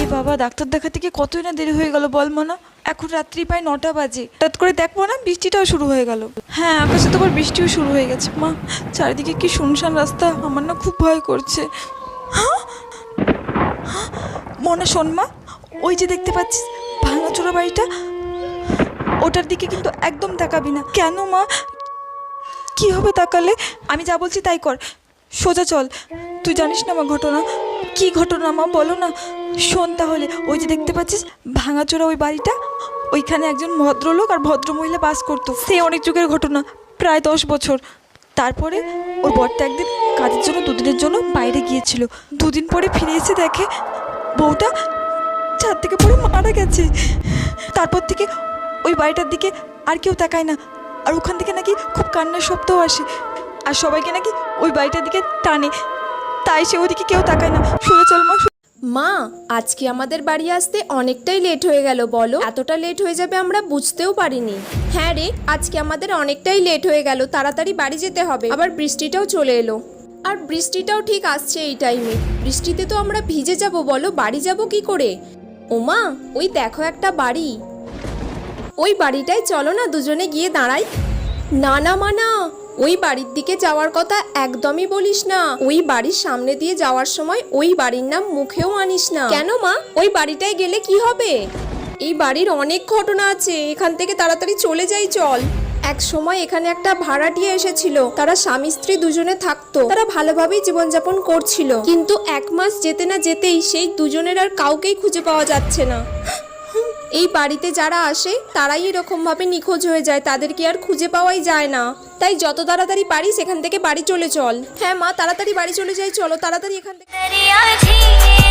এ বাবা, ডাক্তার দেখাতে গিয়ে কতই না দেরি হয়ে গেল বল মনা। এখন রাত্রি প্রায় নটা বাজে। হঠাৎ করে দেখব না বৃষ্টিটাও শুরু হয়ে গেল। হ্যাঁ আকাশে তো আবার বৃষ্টিও শুরু হয়ে গেছে। মা, চারিদিকে কি শুনশান রাস্তা, আমার না খুব ভয় করছে। হ্যাঁ? হ্যাঁ? মনে, শোন মা, ওই যে দেখতে পাচ্ছিস, ভাঙাচোরা বাড়িটা? ওটার দিকে কিন্তু একদম তাকাবি না। কেন মা? কি হবে তাকালে? আমি যা বলছি তাই কর। সোজা চল। তুই জানিস না আমার ঘটনা? কি ঘটনা মা? বলো না। শোন তাহলে, ওই যে দেখতে পাচ্ছিস ভাঙাচোরা ওই বাড়িটা? ওইখানে একজন ভদ্রলোক আর ভদ্রমহিলা বাস করতো। সে অনেক যুগের ঘটনা, প্রায় দশ বছর। তারপরে ওর বরটা একদিন কাজের জন্য দুদিনের জন্য বাইরে গিয়েছিল। দুদিন পরে ফিরে এসে দেখে বউটা ছাদ থেকে পড়ে মারা গেছে। তারপর থেকে ওই বাড়িটার দিকে আর কেউ তাকায় না। আর ওখান থেকে নাকি খুব কান্নার শব্দও আসে। আর সবাইকে নাকি ওই বাড়িটার দিকে টানে। তাই সে ওদিকে কেউ তাকায় না। শুনে চল মা মা, আজকে আমাদের বাড়ি আসতে অনেকটাই লেট হয়ে গেল, বলো। এতটা লেট হয়ে যাবে আমরা বুঝতেও পারিনি। হ্যাঁ রে, আজকে আমাদের অনেকটাই লেট হয়ে গেল, তাড়াতাড়ি বাড়ি যেতে হবে। আবার বৃষ্টিটাও চলে এলো। আর বৃষ্টিটাও ঠিক আসছে এই টাইমে বৃষ্টিতে তো আমরা ভিজে যাব, বলো। বাড়ি যাব কি করে? ওমা ওই দেখো একটা বাড়ি। ওই বাড়িটায় চলো না দুজনে গিয়ে দাঁড়াই। না না মা, না। ওই বাড়ির দিকে যাওয়ার কথা একদমই বলিস না। ওই বাড়ির সামনে দিয়ে যাওয়ার সময় ওই বাড়ির নাম মুখেও আনিস না। কেন মা? ওই বাড়িটায় গেলে কি হবে? এই বাড়ির অনেক ঘটনা আছে। এখান থেকে তাড়াতাড়ি চলে যাই, চল। এক সময় এখানে একটা ভাড়াটিয়া এসেছিল। তারা স্বামী স্ত্রী দুজনে থাকতো। তারা ভালোভাবেই জীবনযাপন করছিল। কিন্তু এক মাস যেতে না যেতেই সেই দুজনের আর কাউকেই খুঁজে পাওয়া যাচ্ছে না। এই বাড়িতে যারা আসে, তারাই এরকমভাবে নিখোঁজ হয়ে যায়। তাদেরকে আর খুঁজে পাওয়াই যায় না। তাই যত তাড়াতাড়ি পারি, সেখান থেকে বাড়ি চলে চল। হ্যাঁ মা, তাড়াতাড়ি বাড়ি চলে যাই, চলো তাড়াতাড়ি এখান থেকে